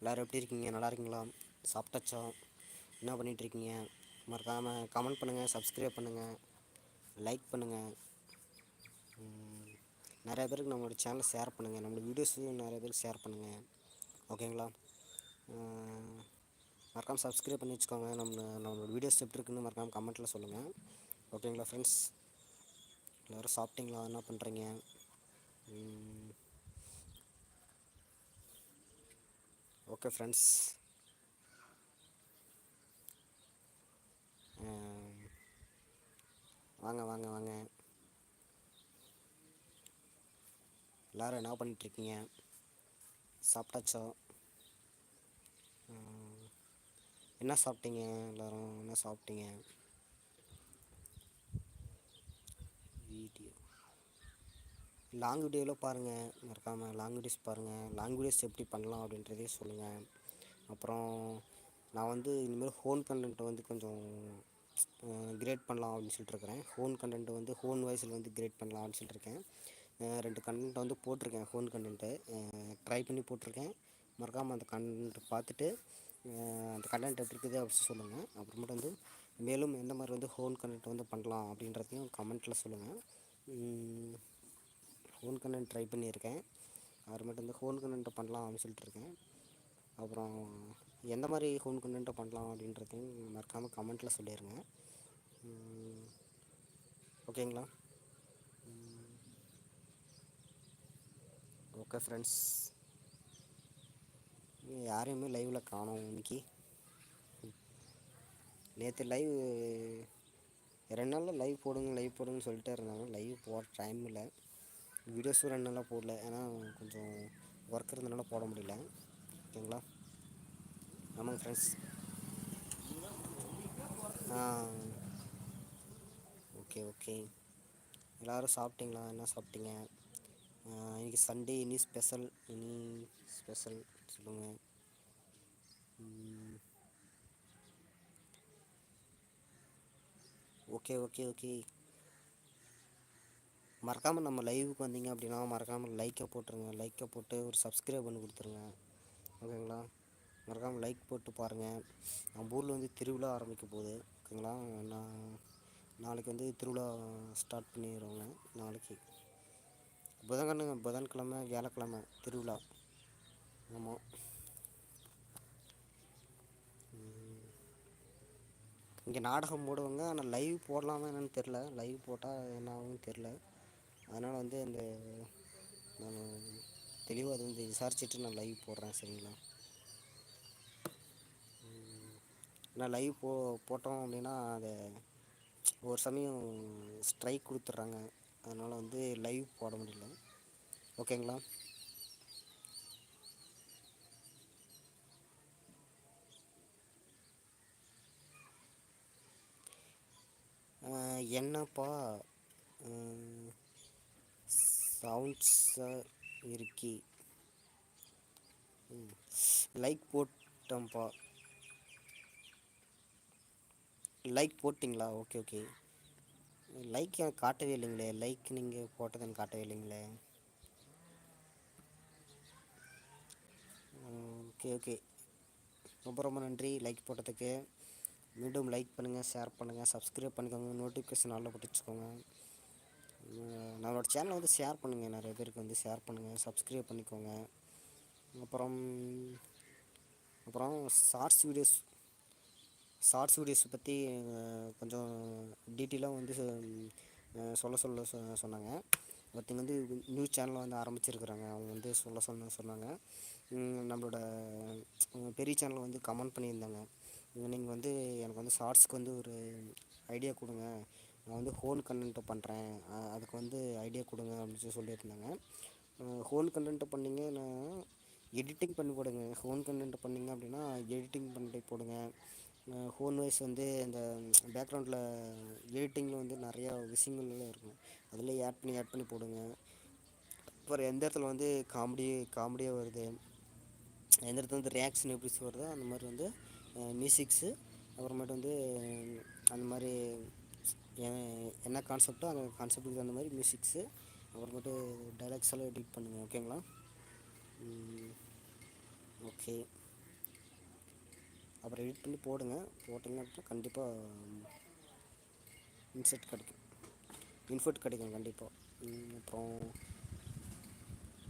எல்லோரும் எப்படி இருக்கீங்க? நல்லா இருக்கீங்களா? சாப்பிட்டாச்சா? என்ன பண்ணிகிட்ருக்கீங்க மறக்காமல் கமெண்ட் பண்ணுங்கள் சப்ஸ்கிரைப் பண்ணுங்கள் லைக் பண்ணுங்கள் நிறைய பேருக்கு நம்மளோட சேனலை ஷேர் பண்ணுங்கள் நம்மளோட வீடியோஸும் நிறைய பேருக்கு ஷேர் பண்ணுங்கள் ஓகேங்களா மறக்காமல் சப்ஸ்கிரைப் பண்ணி வச்சுக்கோங்க. நம்ம நம்மளோட வீடியோஸ் எப்படி இருக்குன்னு மறக்காமல் கமெண்ட்டில் சொல்லுங்கள் ஓகேங்களா ஃப்ரெண்ட்ஸ் எல்லோரும் சாப்பிட்டீங்களா? என்ன பண்ணுறீங்க ஓகே ஃப்ரெண்ட்ஸ் um, வாங்க வாங்க வாங்க. எல்லோரும் என்ன பண்ணிகிட்ருக்கீங்க சாப்பிட்டாச்சோ? Um, என்ன சாப்பிட்டீங்க எல்லோரும்? என்ன சாப்பிட்டீங்க? வீடியோ லாங் வீடியோவில் பாருங்கள் மறக்காமல் லாங் வீடியோஸ் பாருங்கள் லாங் வீடியோஸ் எப்படி பண்ணலாம் அப்படின்றதையும் சொல்லுங்கள் அப்புறம் நான் வந்து இனிமேல் ஹோன் கண்டென்ட்டை வந்து கொஞ்சம் கிரேட் பண்ணலாம் அப்படின்னு சொல்லிட்டு இருக்கிறேன் ஹோன் கண்டென்ட் வந்து ஹோன் வாய்ஸில் வந்து கிரேட் பண்ணலாம் அப்படின்னு சொல்லிட்டுருக்கேன். ரெண்டு கண்டென்ட்டை வந்து போட்டிருக்கேன் ஹோன் கண்டென்ட்டு ட்ரை பண்ணி போட்டிருக்கேன். மறக்காமல் அந்த கண்டென்ட் பார்த்துட்டு அந்த கண்டென்ட் எப்படி இருக்குது அப்படின்னு சொல்லுங்கள் அப்புறமேட்டு வந்து மேலும் எந்த மாதிரி வந்து ஹோன் கண்டென்ட் வந்து பண்ணலாம் அப்படின்றதையும் கமெண்ட்டில் சொல்லுங்கள் ஹோன் கண்டென்ட் ட்ரை பண்ணியிருக்கேன். அப்புறமேட்டு வந்து ஹோன் கண்டென்ட்டை பண்ணலாம் அப்படின்னு சொல்லிட்டு இருக்கேன். அப்புறம் எந்த மாதிரி ஹோன் கண்டென்ட்டை பண்ணலாம் அப்படின்றதையும் மறக்காமல் கமெண்ட்டில் சொல்லிடுங்க ஓகேங்களா ஓகே ஃப்ரெண்ட்ஸ் யாரையுமே லைவில் காணோம் இன்னைக்கு. நேற்று லைவ் ரெண்டு நாளில் லைவ் போடுங்க லைவ் போடுங்கன்னு சொல்லிட்டே இருந்தாங்க. லைவ் போகிற டைம் இல்லை. வீடியோஸும் ரெண்டு நாளாக போடல. ஏன்னா கொஞ்சம் ஒர்க் இருந்தனால போட முடியல. ஓகேங்களா? ஆமாங்க ஃப்ரெண்ட்ஸ் ஓகே ஓகே. எல்லோரும் சாப்பிட்டீங்களா? என்ன சாப்பிட்டீங்க? இன்றைக்கி சண்டே இனி ஸ்பெஷல் இனி ஸ்பெஷல் சொல்லுங்கள் ஓகே ஓகே ஓகே. மறக்காமல் நம்ம லைவுக்கு வந்தீங்க அப்படின்னா மறக்காமல் லைக்கை போட்டுருங்க. லைக்கை போட்டு ஒரு சப்ஸ்கிரைப் பண்ணி கொடுத்துருங்க. ஓகேங்களா மறக்காமல் லைக் போட்டு பாருங்கள் நம்ம ஊரில் வந்து திருவிழா ஆரம்பிக்க போகுது. ஓகேங்களா நான் நாளைக்கு வந்து திருவிழா ஸ்டார்ட் பண்ணிடுவாங்க நாளைக்கு. புதன்கிழமை புதன்கிழமை வியாழக்கிழமை திருவிழா. ஆமாம் இங்கே நாடகம் போடுவாங்க. ஆனால் லைவ் போடலாமா என்னென்னு தெரில லைவ் போட்டால் என்ன ஆகும்னு தெரில அதனால் வந்து அந்த நான் தெளிவாக அது வந்து விசாரிச்சுட்டு நான் லைவ் போடுறேன் சரிங்களா? நான் லைவ் போ போட்டோம் அப்படின்னா அதை ஒரு சமயம் ஸ்ட்ரைக் கொடுத்துட்றாங்க. அதனால் வந்து லைவ் போட முடியல. ஓகேங்களா? என்னப்பா? சவுண்ட்ஸாக இருக்கி. லைக் போட்டோம்ப்பா லைக் போட்டிங்களா? ஓகே ஓகே லைக் எனக்கு காட்டவே இல்லைங்களே. லைக் நீங்கள் போட்டது எனக்கு காட்டவே இல்லைங்களே. ஓகே ஓகே ரொம்ப ரொம்ப நன்றி லைக் போட்டதுக்கு. மீண்டும் லைக் பண்ணுங்கள் ஷேர் பண்ணுங்கள் சப்ஸ்கிரைப் பண்ணிக்கோங்க. நோட்டிஃபிகேஷன் நல்லா பிடிச்சிக்கோங்க நம்மளோட சேனலை வந்து ஷேர் பண்ணுங்கள் நிறைய பேருக்கு வந்து ஷேர் பண்ணுங்கள் சப்ஸ்கிரைப் பண்ணிக்கோங்க. அப்புறம் அப்புறம் ஷார்ட்ஸ் வீடியோஸ் ஷார்ட்ஸ் வீடியோஸ் பற்றி கொஞ்சம் டீட்டெயிலாக வந்து சொல்ல சொல்ல சொன்னாங்க. ஒருத்தங்க வந்து நியூஸ் சேனலை வந்து ஆரம்பிச்சிருக்கிறாங்க. அவங்க வந்து சொல்ல சொன்ன சொன்னாங்க. நம்மளோட பெரிய சேனலை வந்து கமெண்ட் பண்ணியிருந்தாங்க. நீங்கள் வந்து எனக்கு வந்து ஷார்ட்ஸ்க்கு வந்து ஒரு ஐடியா கொடுங்க. நான் வந்து ஹோன் கண்டென்ட்டை பண்ணுறேன் அதுக்கு வந்து ஐடியா கொடுங்க அப்படின்னு சொல்லி சொல்லியிருந்தாங்க. ஹோன் கண்டென்ட்டை பண்ணிங்கன்னா எடிட்டிங் பண்ணி போடுங்க. ஹோன் கண்டென்ட் பண்ணிங்க அப்படின்னா எடிட்டிங் பண்ணிட்டு போடுங்க. ஹோன் வைஸ் வந்து இந்த பேக்ரவுண்டில் எடிட்டிங்கில் வந்து நிறையா விஷயங்கள்லாம் இருக்கும் அதில் ஆட் பண்ணி ஆட் பண்ணி போடுங்க. அப்புறம் எந்த இடத்துல வந்து காமெடி காமெடியாக வருது? எந்த இடத்துல வந்து ரியாக்ஷன் எப்படி வருதோ அந்த மாதிரி வந்து மியூசிக்ஸு அப்புறமேட்டு வந்து அந்த மாதிரி என்ன கான்செப்டோ அந்த கான்செப்டுக்கு தகுந்த மாதிரி மியூசிக்ஸு அப்புறமேட்டு டைலாக்ஸ் எல்லாம் எடிட் பண்ணுங்கள் ஓகேங்களா ஓகே அப்புறம் எடிட் பண்ணி போடுங்க. போட்டிங்க அப்படின்னா கண்டிப்பாக இன்செட் கிடைக்கும். இன்ஃபுட் கிடைக்கும் கண்டிப்பாக அப்புறம்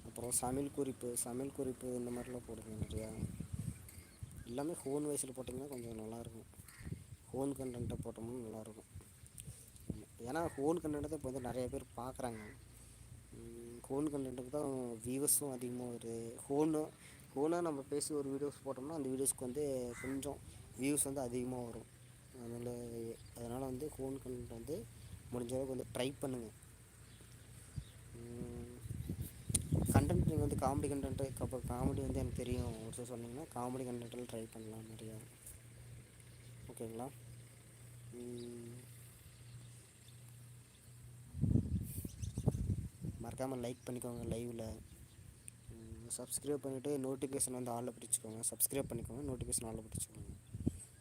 அப்புறம் சமையல் குறிப்பு சமையல் குறிப்பு இந்த மாதிரிலாம் போடுங்க நிறையா. எல்லாமே ஹோன் வயசில் போட்டிங்கன்னா கொஞ்சம் நல்லாயிருக்கும். ஹோன் கண்டென்ட்டை போட்டோம்னா நல்லாயிருக்கும். ஏன்னா ஹோன் கண்டென்ட் தான் இப்போ வந்து நிறைய பேர் பார்க்குறாங்க. ஹோன் கண்டென்ட்டுக்கு தான் வியூவர்ஸும் அதிகமாக வருது. ஹோனும் ஹோனாக நம்ம பேசி ஒரு வீடியோஸ் போட்டோம்னா அந்த வீடியோஸ்க்கு வந்து கொஞ்சம் வியூஸ் வந்து அதிகமாக வரும். அதனால் அதனால் வந்து ஹோன் கண்டென்ட் வந்து முடிஞ்ச அளவுக்கு வந்து ட்ரை பண்ணுங்கள் கண்டென்ட் நீங்கள் வந்து காமெடி கண்டென்ட்டு அப்போ காமெடி வந்து எனக்கு தெரியும். ஒரு சார் சொன்னீங்கன்னா காமெடி கண்டென்ட்டில் ட்ரை பண்ணலாம் நிறையா. ஓகேங்களா மறக்காமல் லைக் பண்ணிக்கோங்க லைவில் சப்ஸ்கிரைப் பண்ணிவிட்டு நோட்டிஃபிகேஷன் வந்து ஆளில் பிடிச்சிக்கோங்க. சப்ஸ்கிரைப் பண்ணிக்கோங்க நோட்டிஃபிகேஷன் ஆளில் பிடிச்சிக்கோங்க.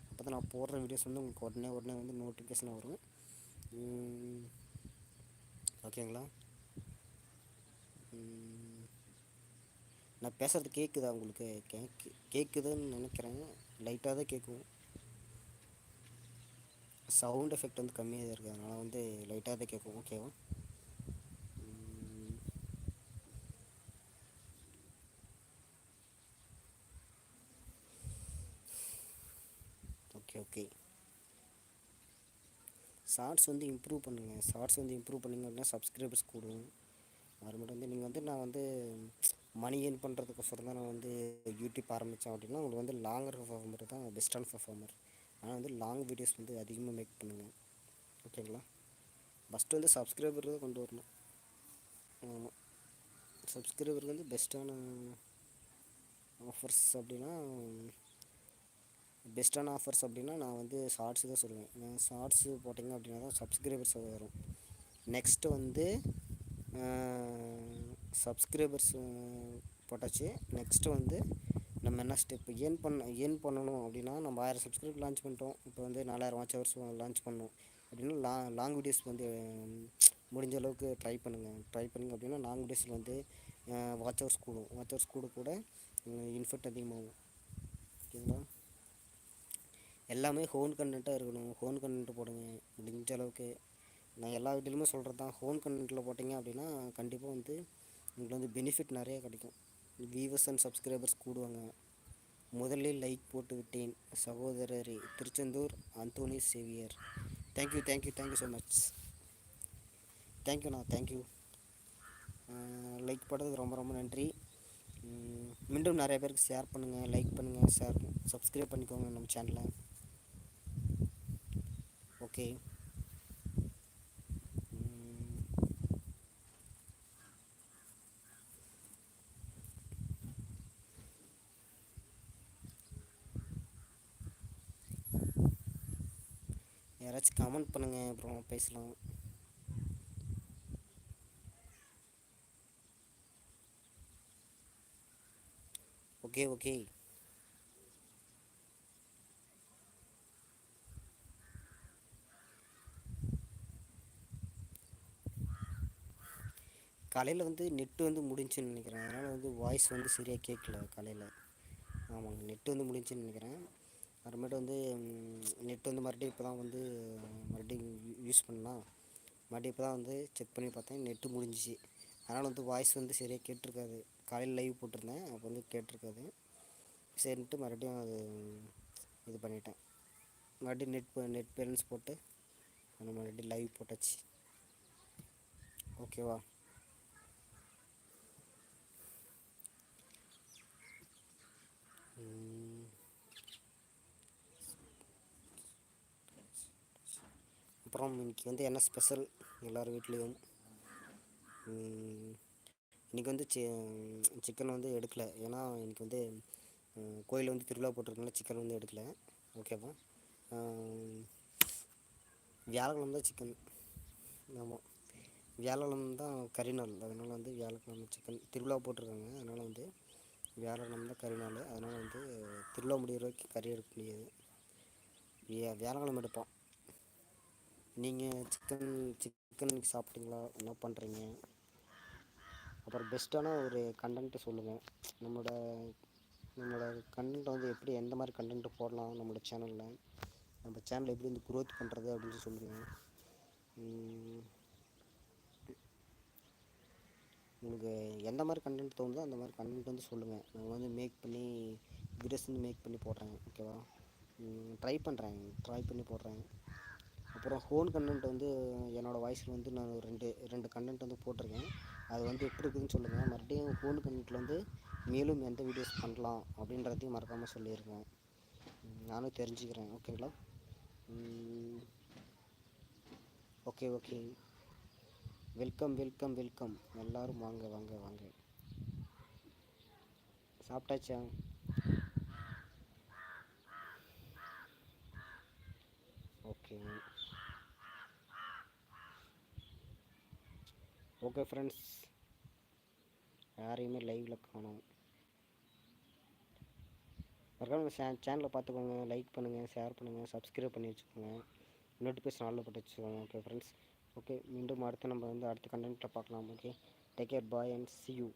அப்போ தான் நான் போடுற வீடியோஸ் வந்து உங்களுக்கு உடனே உடனே வந்து நோட்டிஃபிகேஷன் வரும். ஓகேங்களா நான் பேசுகிறது கேட்குதா உங்களுக்கு? கேக்கு கேட்குதுன்னு நினைக்கிறேன். லைட்டாக தான் கேட்கும் சவுண்ட் எஃபெக்ட் வந்து கம்மியாக தான் இருக்குது அதனால் வந்து லைட்டாக தான் கேட்கும் ஓகேவா ஷார்ட்ஸ் வந்து இம்ப்ரூவ் பண்ணுங்கள் ஷார்ட்ஸ் வந்து இம்ப்ரூவ் பண்ணிங்க அப்படின்னா சப்ஸ்கிரைபர்ஸ் கூடும். மட்டும் வந்து நீங்கள் வந்து நான் வந்து மணி ஏர்ன் பண்ணுறதுக்கோசரம் தான் நான் வந்து யூடியூப் ஆரம்பித்தேன் அப்படின்னா உங்களுக்கு வந்து லாங்கர் பர்ஃபார்மர் தான் பெஸ்ட்டான பர்ஃபார்மர் ஆனால் வந்து லாங் வீடியோஸ் வந்து அதிகமாக மேக் பண்ணுங்கள் ஓகேங்களா ஃபஸ்ட்டு வந்து சப்ஸ்கிரைபர் தான் கொண்டு வரணும். ஆமாம் சப்ஸ்கிரைபருக்கு வந்து பெஸ்ட்டான ஆஃபர்ஸ் அப்படின்னா பெஸ்ட்டான ஆஃபர்ஸ் அப்படின்னா நான் வந்து ஷார்ட்ஸு தான் சொல்லுவேன். ஷார்ட்ஸு போட்டிங்க அப்படின்னா தான் சப்ஸ்கிரைபர்ஸ் வரும். நெக்ஸ்ட்டு வந்து சப்ஸ்கிரைபர்ஸ் போட்டாச்சு. நெக்ஸ்ட்டு வந்து நம்ம என்ன ஸ்டெப் ஏன் பண்ண ஏன் பண்ணணும் அப்படின்னா நம்ம ஆயிரம் சப்ஸ்கிரைப் லான்ச் பண்ணிட்டோம். இப்போ வந்து நாலாயிரம் வாட்ச் ஹவர்ஸ் லான்ச் பண்ணோம். அப்படின்னா லா லாங் வீடியோஸ் வந்து முடிஞ்ச அளவுக்கு ட்ரை பண்ணுங்கள் ட்ரை பண்ணுங்க அப்படின்னா லாங் வீடியோஸில் வந்து வாட்ச் ஹவர்ஸ் கூடும். வாட்ச் ஹவர்ஸ் கூட கூட இன்ஃபெக்ட் அதிகமாகும். ஓகேங்களா? எல்லாமே ஹோன் கண்டென்ட்டாக இருக்கணும். ஹோன் கண்டென்ட் போடுங்க. முடிஞ்ச அளவுக்கு. நான் எல்லா வீட்டிலுமே சொல்கிறது தான் ஹோன் கண்டென்ட்டில் போட்டிங்க அப்படின்னா கண்டிப்பாக வந்து உங்களுக்கு வந்து பெனிஃபிட் நிறைய கிடைக்கும். வியூவர்ஸ் அண்ட் சப்ஸ்கிரைபர்ஸ் கூடுவாங்க. முதலில் லைக் போட்டு விட்டேன். சகோதரர் Tiruchendur Anthony Xavier. Thank you thank you thank you so much தேங்க்யூண்ணா தேங்க்யூ லைக் போட்டதுக்கு ரொம்ப ரொம்ப நன்றி. மீண்டும் நிறைய பேருக்கு ஷேர் பண்ணுங்கள் லைக் பண்ணுங்கள் ஷேர் சப்ஸ்கிரைப் பண்ணிக்கோங்க நம்ம சேனலை ஓகே mm. யாராச்சும் கமெண்ட் பண்ணுங்கள் அப்புறம் பேசலாம். ஓகே ஓகே காலையில் வந்து நெட்டு வந்து முடிஞ்சுன்னு நினைக்கிறேன். அதனால் வந்து வாய்ஸ் வந்து சரியாக கேட்கல காலையில். ஆமாங்க நெட்டு வந்து முடிஞ்சுன்னு நினைக்கிறேன். அப்புறமேட்டு வந்து நெட் வந்து மறுபடியும் இப்போ தான் வந்து மறுபடியும் யூஸ் பண்ணலாம். மறுபடியும் இப்போ தான் வந்து செக் பண்ணி பார்த்தேன் நெட்டு முடிஞ்சிச்சு. அதனால் வந்து வாய்ஸ் வந்து சரியாக கேட்டிருக்காது. காலையில் லைவ் போட்டிருந்தேன் அப்போ வந்து கேட்டிருக்காது. சரின்ட்டு மறுபடியும் அது இது பண்ணிட்டேன். மறுபடியும் நெட் நெட் பேலன்ஸ் போட்டு நான் மறுபடியும் லைவ் போட்டாச்சு. ஓகேவா அப்புறம் இன்றைக்கி வந்து என்ன ஸ்பெஷல் எல்லோரும் வீட்லேயும். இன்றைக்கி வந்து சி சிக்கன் வந்து எடுக்கலை. ஏன்னா இன்றைக்கி வந்து கோயில் வந்து திருவிழா போட்டிருக்கனால சிக்கன் வந்து எடுக்கலை. ஓகேவா வியாழக்கிழமை தான் சிக்கன் ஆமாம் வியாழக்கிழமை தான் கறி நாள். அதனால் வந்து வியாழக்கிழமை சிக்கன் திருவிழா போட்டிருக்காங்க. அதனால் வந்து வியாழக்கிழமை தான் கறி நாள். அதனால் வந்து திருவிழா முடிகிற வரைக்கும் கறி எடுக்க முடியாது. வியா வியாழக்கிழமை எடுப்போம். நீங்கள் சிக்கன் சிக்கன் சாப்பிட்டீங்களா? என்ன பண்ணுறீங்க அப்புறம் பெஸ்ட்டான ஒரு கண்டென்ட்டு சொல்லுங்கள் நம்மளோட நம்மளோட கண்டென்ட் வந்து எப்படி எந்த மாதிரி கண்டென்ட் போடலாம் நம்மளோட சேனலில் நம்ம சேனல் எப்படி வந்து க்ரோத் பண்ணுறது அப்படின்னு சொல்லுங்கள் உங்களுக்கு எந்த மாதிரி கண்டென்ட் தோணுதோ அந்த மாதிரி கண்டென்ட் வந்து சொல்லுங்கள் நான் வந்து மேக் பண்ணி வீடியோஸ் வந்து மேக் பண்ணி போடுறேன் ஓகேவா ட்ரை பண்ணுறேன் ட்ரை பண்ணி போடுறேன். அப்புறம் ஹோன் கண்டென்ட் வந்து என்னோடய வாய்ஸில் வந்து நான் ஒரு ரெண்டு ரெண்டு கண்டென்ட் வந்து போட்டிருக்கேன். அது வந்து எப்படி இருக்குதுன்னு சொல்லுங்கள் மறுபடியும் ஹோன் கண்டென்ட்டில் வந்து மேலும் எந்த வீடியோஸ் பண்ணலாம் அப்படின்றதையும் மறக்காமல் சொல்லியிருக்கேன் நானும் தெரிஞ்சுக்கிறேன். ஓகேங்களா okay okay welcome welcome welcome எல்லாரும் வாங்க வாங்க வாங்க. சாப்பிட்டாச்சா? ஓகே ஓகே ஃப்ரெண்ட்ஸ் யாரையுமே லைவில் காணும். மறக்காம சே சேனலை பார்த்துக்கோங்க. லைக் பண்ணுங்கள் ஷேர் பண்ணுங்கள் சப்ஸ்கிரைப் பண்ணி வச்சுக்கோங்க. நோட்டிஃபிகேஷன் ஆளில் போட்டு வச்சுக்கோங்க. ஓகே ஃப்ரெண்ட்ஸ் ஓகே மீண்டும் அடுத்து நம்ம வந்து அடுத்த கண்டென்ட்டில் பார்க்கலாம். Okay take care bye and see you